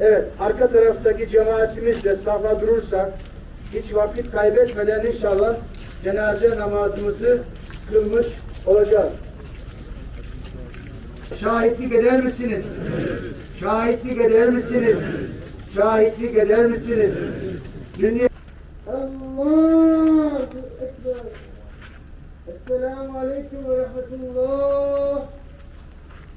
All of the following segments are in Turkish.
Evet, arka taraftaki cemaatimizle safa durursak, hiç vakit kaybetmeden inşallah cenaze namazımızı kılmış olacağız. Şahitlik eder misiniz? Şahitlik eder misiniz? Şahitlik eder misiniz? Dünya Allahu Ekber. Esselamu Aleyküm ve Rahmetullah.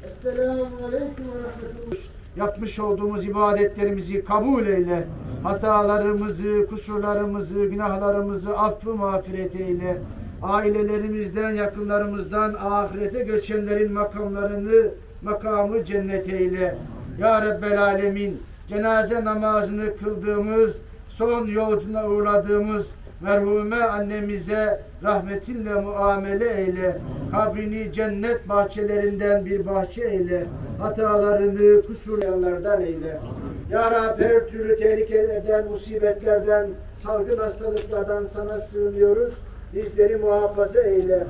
Esselamu Aleyküm ve Rahmetullah. Yapmış olduğumuz ibadetlerimizi kabul eyle. Hatalarımızı, kusurlarımızı, günahlarımızı affı mağfiret eyle. Ailelerimizden, yakınlarımızdan ahirete göçenlerin makamlarını, makamı cennet eyle. Ya Rabbel Alemin, cenaze namazını kıldığımız, son yolcuna uğradığımız merhume annemize rahmetinle muamele eyle. Kabrini cennet bahçelerinden bir bahçe eyle. Hatalarını kusurlardan eyle. Ya Rabbi her türlü tehlikelerden, musibetlerden, salgın hastalıklardan sana sığınıyoruz. Bizleri muhafaza eyle.